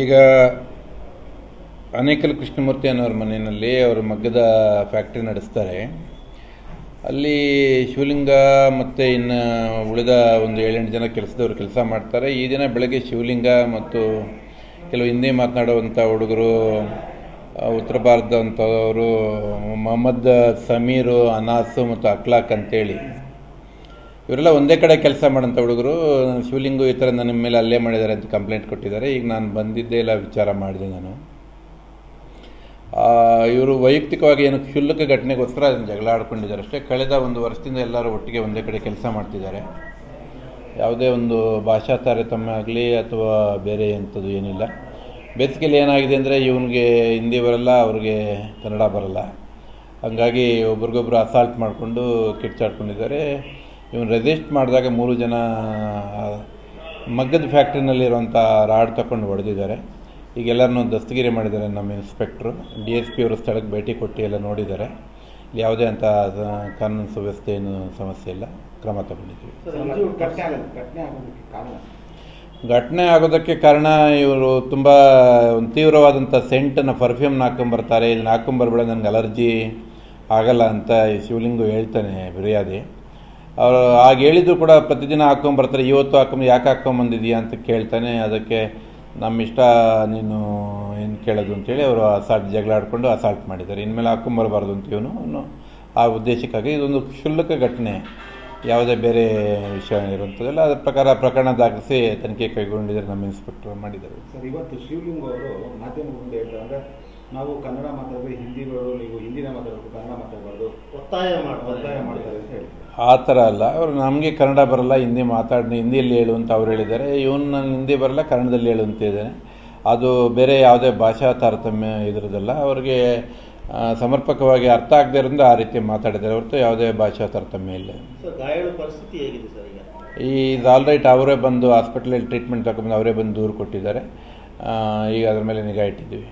ಈಗ ಅನೇಕಲ್ ಕೃಷ್ಣಮೂರ್ತಿ ಅನ್ನೋರ ಮನೆಯಲ್ಲಿ ಅವರು ಮಗ್ಗದ ಫ್ಯಾಕ್ಟ್ರಿ ನಡೆಸ್ತಾರೆ. ಅಲ್ಲಿ ಶಿವಲಿಂಗ ಮತ್ತು ಇನ್ನು ಉಳಿದ ಒಂದು ಏಳೆಂಟು ಜನ ಕೆಲಸದವರು ಕೆಲಸ ಮಾಡ್ತಾರೆ. ಈ ದಿನ ಬೆಳಗ್ಗೆ ಶಿವಲಿಂಗ ಮತ್ತು ಕೆಲವು ಹಿಂದಿ ಮಾತನಾಡುವಂಥ ಹುಡುಗರು ಉತ್ತರ ಭಾರತದಂಥವರು ಮೊಹಮ್ಮದ್ ಸಮೀರು, ಅನಾಸು ಮತ್ತು ಅಕ್ಲಾಕ್ ಅಂತೇಳಿ ಇವರೆಲ್ಲ ಒಂದೇ ಕಡೆ ಕೆಲಸ ಮಾಡೋಂಥ ಹುಡುಗರು, ಶಿವಲಿಂಗು ಈ ಥರ ನನ್ನ ಮೇಲೆ ಅಲ್ಲೇ ಮಾಡಿದ್ದಾರೆ ಅಂತ ಕಂಪ್ಲೇಂಟ್ ಕೊಟ್ಟಿದ್ದಾರೆ. ಈಗ ನಾನು ಬಂದಿದ್ದೇ ಇಲ್ಲ, ವಿಚಾರ ಮಾಡಿದೆ ನಾನು. ಇವರು ವೈಯಕ್ತಿಕವಾಗಿ ಏನು ಕ್ಷುಲ್ಲಕ ಘಟನೆಗೋಸ್ಕರ ಅದನ್ನು ಜಗಳ ಆಡ್ಕೊಂಡಿದ್ದಾರೆ ಅಷ್ಟೇ. ಕಳೆದ ಒಂದು ವರ್ಷದಿಂದ ಎಲ್ಲರೂ ಒಟ್ಟಿಗೆ ಒಂದೇ ಕಡೆ ಕೆಲಸ ಮಾಡ್ತಿದ್ದಾರೆ. ಯಾವುದೇ ಒಂದು ಭಾಷಾ ತಾರತಮ್ಯ ಆಗಲಿ ಅಥವಾ ಬೇರೆ ಅಂಥದ್ದು ಏನಿಲ್ಲ. ಬೇಸಿಗೆಯಲ್ಲಿ ಏನಾಗಿದೆ ಅಂದರೆ ಇವನಿಗೆ ಹಿಂದಿ ಬರಲ್ಲ, ಅವ್ರಿಗೆ ಕನ್ನಡ ಬರಲ್ಲ. ಹಾಗಾಗಿ ಒಬ್ರಿಗೊಬ್ರು ಅಸಾಲ್ಟ್ ಮಾಡಿಕೊಂಡು ಕಿರ್ಚಾಡ್ಕೊಂಡಿದ್ದಾರೆ. ಇವನು ರೆಜಿಸ್ಟ್ ಮಾಡಿದಾಗ ಮೂರು ಜನ ಮಗ್ಗದ ಫ್ಯಾಕ್ಟ್ರಿನಲ್ಲಿರುವಂಥ ರಾಡ್ ತಗೊಂಡು ಹೊಡೆದಿದ್ದಾರೆ. ಈಗ ಎಲ್ಲರನ್ನೂ ದಸ್ತಗಿರಿ ಮಾಡಿದ್ದಾರೆ ನಮ್ಮ ಇನ್ಸ್ಪೆಕ್ಟ್ರು ಡಿ ಎಸ್ ಪಿ ಅವರು ಸ್ಥಳಕ್ಕೆ ಭೇಟಿ ಕೊಟ್ಟು ಎಲ್ಲ ನೋಡಿದ್ದಾರೆ. ಇಲ್ಲಿ ಯಾವುದೇ ಅಂತ ಕಾನೂನು ಸುವ್ಯವಸ್ಥೆ ಏನು ಸಮಸ್ಯೆ ಇಲ್ಲ. ಕ್ರಮ ತಗೊಂಡಿದ್ದೀವಿ. ಘಟನೆ ಆಗೋದಕ್ಕೆ ಕಾರಣ? ಇವರು ತುಂಬ ಒಂದು ತೀವ್ರವಾದಂಥ ಸೆಂಟನ್ನು ಪರ್ಫ್ಯೂಮ್ನ ಹಾಕ್ಕೊಂಬರ್ತಾರೆ. ಇದನ್ನ ಹಾಕ್ಕೊಂಬರ್ಬೇಡ ನನಗೆ ಅಲರ್ಜಿ ಆಗಲ್ಲ ಅಂತ ಈ ಶಿವಲಿಂಗು ಹೇಳ್ತಾನೆ ಬಿರಿಯಾದಿ ಅವರು ಆಗ ಹೇಳಿದ್ರು ಕೂಡ ಪ್ರತಿದಿನ ಹಾಕ್ಕೊಂಬರ್ತಾರೆ ಇವತ್ತು ಹಾಕೊಂಬ ಯಾಕೆ ಹಾಕ್ಕೊಂಬಂದಿದೀಯಾ ಅಂತ ಕೇಳ್ತಾನೆ. ಅದಕ್ಕೆ ನಮ್ಮ ಇಷ್ಟ ನೀನು ಏನು ಕೇಳೋದು? ಅಂತೇಳಿ ಅವರು ಅಸಾಲ್ಟ್ ಜಗಳ ಆಡಿಕೊಂಡು ಅಸಾಲ್ಟ್ ಮಾಡಿದ್ದಾರೆ. ಇನ್ಮೇಲೆ ಹಾಕ್ಕೊಂಬರ್ಬಾರ್ದು ಅಂತ ಇವನು ಆ ಉದ್ದೇಶಕ್ಕಾಗಿ ಇದೊಂದು ಕ್ಷುಲ್ಲಕ ಘಟನೆ. ಯಾವುದೇ ಬೇರೆ ವಿಷಯ ಇರುವಂಥದ್ದಲ್ಲ ಅದರ ಪ್ರಕಾರ ಪ್ರಕರಣ ದಾಖಲಿಸಿ ತನಿಖೆ ಕೈಗೊಂಡಿದ್ದಾರೆ ನಮ್ಮ ಇನ್ಸ್ಪೆಕ್ಟರ್ ಮಾಡಿದ್ದಾರೆ. ಸರ್, ಇವತ್ತು ಶಿವಲಿಂಗ್ ಅವರು ಮಾಧ್ಯಮ ಮುಂದೆ ನಾವು ಕನ್ನಡ ಮಾತಾಡಿದ್ರೆ ಹಿಂದಿ ಬರೋರು ನೀವು ಹಿಂದಿನ ಮಾತಾಡಬೇಕು ಕನ್ನಡ ಮಾತಾಡಬಾರ್ದು. ಒತ್ತಾಯ ಮಾಡಿ ಒತ್ತಾಯ ಮಾಡ್ತಾರೆ ಅಂತ ಹೇಳಿ ಆ ಥರ ಅಲ್ಲ. ಅವರು ನಮಗೆ ಕನ್ನಡ ಬರಲ್ಲ ಹಿಂದಿ ಮಾತಾಡಿ ಹಿಂದಿಯಲ್ಲಿ ಹೇಳು ಅಂತ ಅವ್ರು ಹೇಳಿದ್ದಾರೆ. ಇವನು ನಾನು ಹಿಂದಿ ಬರಲ್ಲ ಕನ್ನಡದಲ್ಲಿ ಹೇಳು ಅಂತ ಇದ್ದಾನೆ ಅದು ಬೇರೆ ಯಾವುದೇ ಭಾಷಾ ತಾರತಮ್ಯ ಇದ್ರದ್ದಲ್ಲ ಅವ್ರಿಗೆ ಸಮರ್ಪಕವಾಗಿ ಅರ್ಥ ಆಗದೇ ಇರೋದ್ರಿಂದ ಆ ರೀತಿ ಮಾತಾಡಿದ್ದಾರೆ. ಹೊರತು ಯಾವುದೇ ಭಾಷಾ ತಾರತಮ್ಯ ಇಲ್ಲ. ಸರ್ ಗಾಯಾಳು ಪರಿಸ್ಥಿತಿ ಹೇಗಿದೆ ಸರ್ ಈಗ? ಈ ಆಲ್ ರೈಟ್ ಅವರೇ ಬಂದು ಹಾಸ್ಪಿಟ್ಲಲ್ಲಿ ಟ್ರೀಟ್ಮೆಂಟ್ ತಗೊಂಡು ಅವರೇ ಬಂದು ದೂರು ಕೊಟ್ಟಿದ್ದಾರೆ. ಈಗ ಅದ್ರ ಮೇಲೆ ನಿಗಾ ಇಟ್ಟಿದ್ದೀವಿ.